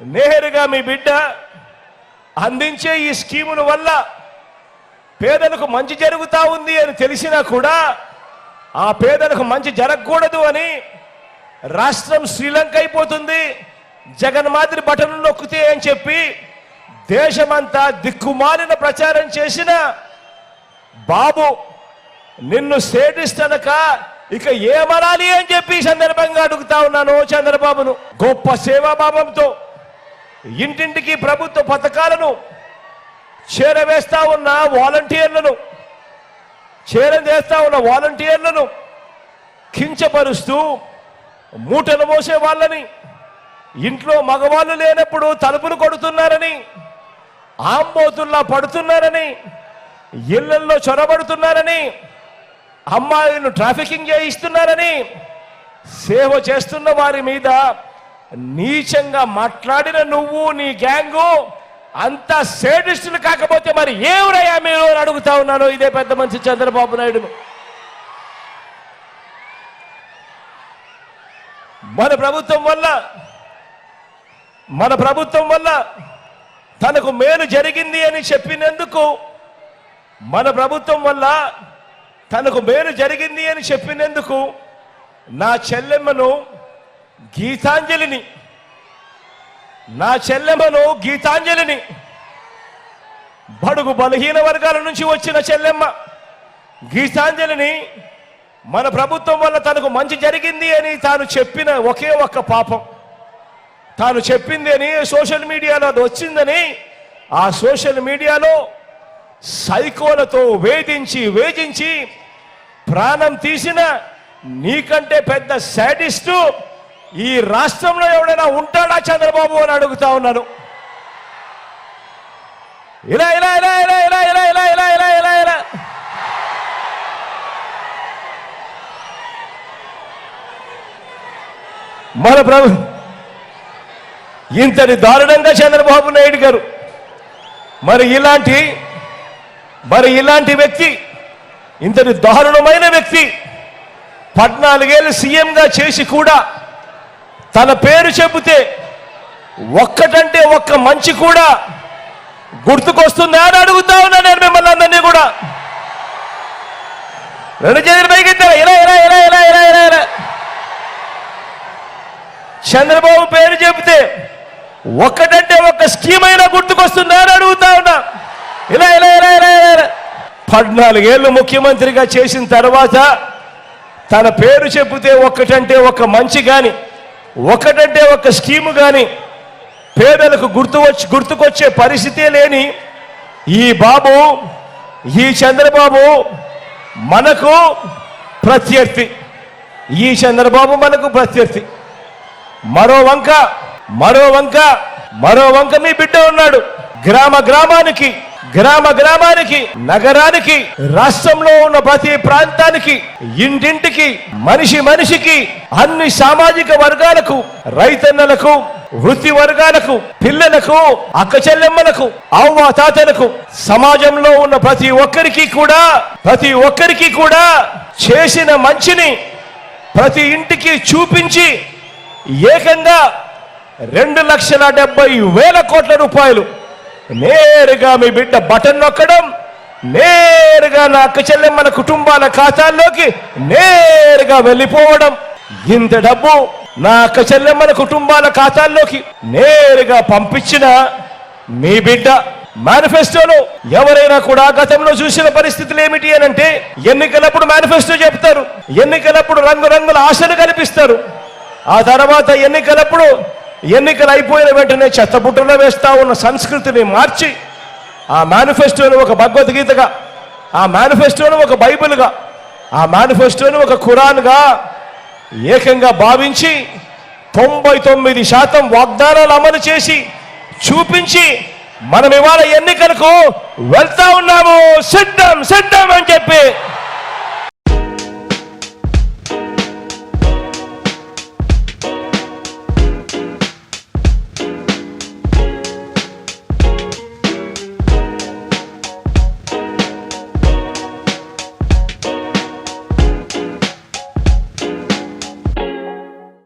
నేరుగా మీ బిడ్డ అందించే ఈ స్కీముల వల్ల పేదలకు మంచి జరుగుతా ఉంది అని తెలిసినా కూడా ఆ పేదలకు మంచి జరగకూడదు అని రాష్ట్రం శ్రీలంక అయిపోతుంది. జగన్ మాదిరి బటన్లు నొక్కితే అని చెప్పి దేశమంతా దిక్కుమాలిన ప్రచారం చేసిన బాబు నిన్ను సేటిస్తనక ఇక ఏమనాలి అని చెప్పి సందర్భంగా అడుగుతా ఉన్నాను చంద్రబాబును. గొప్ప సేవాభావంతో ఇంటింటికి ప్రభుత్వ పథకాలను చేరవేస్తా ఉన్న వాలంటీర్లను చేరవేస్తా ఉన్న వాలంటీర్లను కించపరుస్తూ మూటలు మోసే వాళ్ళని ఇంట్లో మగవాళ్ళు లేనప్పుడు తలుపులు కొడుతున్నారని ఆంబోతుల్లా పడుతున్నారని ఇళ్ళల్లో చొరబడుతున్నారని అమ్మాయిలను ట్రాఫికింగ్ చేయిస్తున్నారని సేవ చేస్తున్న వారి మీద నీచంగా మాట్లాడిన నువ్వు నీ గ్యాంగు అంత సేడిస్టులు కాకపోతే మరి ఏవరయ్యా మీరు అడుగుతా ఉన్నాను. ఇదే పెద్ద మనిషి చంద్రబాబు నాయుడు మన ప్రభుత్వం వల్ల మన ప్రభుత్వం వల్ల తనకు మేలు జరిగింది అని చెప్పినందుకు మన ప్రభుత్వం వల్ల తనకు మేలు జరిగింది అని చెప్పినందుకు నా చెల్లెమ్మను గీతాంజలిని. నా చెల్లెమ్మను గీతాంజలిని. బడుగు బలహీన వర్గాల నుంచి వచ్చిన చెల్లెమ్మ గీతాంజలిని మన ప్రభుత్వం వల్ల తనకు మంచి జరిగింది అని తాను చెప్పిన ఒకే ఒక్క పాపం. తాను చెప్పింది అని సోషల్ మీడియాలో అది వచ్చిందని ఆ సోషల్ మీడియాలో సైకోలతో వేధించి వేధించి ప్రాణం తీసిన నీకంటే పెద్ద శాడిస్టు ఈ రాష్ట్రంలో ఎవడైనా ఉంటాడా చంద్రబాబు అని అడుగుతా ఉన్నాను ఇలా ఇలా ఇలా ఇలా ఇలా ఇలా ఇలా ఇలా ఇలా ఇలా ఇలా మన ప్రభు ఇంతటి దారుణంగా చంద్రబాబు నాయుడు గారు మరి ఇలాంటి మరి ఇలాంటి వ్యక్తి ఇంతటి దారుణమైన వ్యక్తి పద్నాలుగేళ్ళు సీఎంగా చేసి కూడా తన పేరు చెబితే ఒక్కటంటే ఒక్క మంచి కూడా గుర్తుకొస్తుందా అని అడుగుతా ఉన్నా నేను మిమ్మల్ని అందరినీ కూడా. రెండు చేతులు పైకెత్తారా ఇలా ఇలా ఇలా ఇలా ఇలా ఇలా ఇలా. చంద్రబాబు పేరు చెబితే ఒక్కటంటే ఒక్క స్కీమ్ అయినా గుర్తుకొస్తుందా అని అడుగుతా ఉన్నా. ఇలా ఇలా ఇలా ఇలా ఇలా పద్నాలుగేళ్ళు ముఖ్యమంత్రిగా చేసిన తర్వాత తన పేరు చెబితే ఒక్కటంటే ఒక మంచి కానీ ఒకటంటే ఒక స్కీము కానీ పేదలకు గుర్తు వచ్చి గుర్తుకొచ్చే పరిస్థితే లేని ఈ బాబు ఈ చంద్రబాబు మనకు ప్రత్యర్థి. ఈ చంద్రబాబు మనకు ప్రత్యర్థి. మరో వంక మరో వంక మరో వంక మీ బిడ్డ ఉన్నాడు. గ్రామ గ్రామానికి గ్రామ గ్రామానికి నగరానికి రాష్ట్రంలో ఉన్న ప్రతి ప్రాంతానికి ఇంటింటికి మనిషి మనిషికి అన్ని సామాజిక వర్గాలకు రైతన్నలకు వృత్తి వర్గాలకు పిల్లలకు అక్క చెల్లెమ్మలకు అవ్వ తాతలకు సమాజంలో ఉన్న ప్రతి ఒక్కరికి కూడా ప్రతి ఒక్కరికి కూడా చేసిన మంచిని ప్రతి ఇంటికి చూపించి ఏకంగా రెండు లక్షల డెబ్బై వేల కోట్ల రూపాయలు నేరుగా మీ బిడ్డ బటన్ నొక్కడం నేరుగా నా అక్క మన కుటుంబాల ఖాతాల్లోకి నేరుగా వెళ్ళిపోవడం ఇంత డబ్బు నా అక్క చెల్లెమ్మల కుటుంబాల ఖాతాల్లోకి నేరుగా పంపించిన మీ బిడ్డ మేనిఫెస్టోలో ఎవరైనా కూడా గతంలో చూసిన పరిస్థితులు ఏమిటి అని అంటే ఎన్నికలప్పుడు మేనిఫెస్టో చెప్తారు ఎన్నికలప్పుడు రంగురంగుల ఆశలు కనిపిస్తారు ఆ తర్వాత ఎన్నికలప్పుడు ఎన్నికలు అయిపోయిన వెంటనే చెత్తబుట్టలో వేస్తా ఉన్న సంస్కృతిని మార్చి ఆ మేనిఫెస్టోను ఒక భగవద్గీతగా ఆ మేనిఫెస్టోను ఒక బైబిల్గా ఆ మేనిఫెస్టోను ఒక ఖురాన్గా ఏకంగా భావించి తొంభై తొమ్మిది శాతం వాగ్దానాలు అమలు చేసి చూపించి మనం ఇవాళ ఎన్నికలకు వెళ్తా ఉన్నాము. సిద్ధం సిద్ధం అని చెప్పి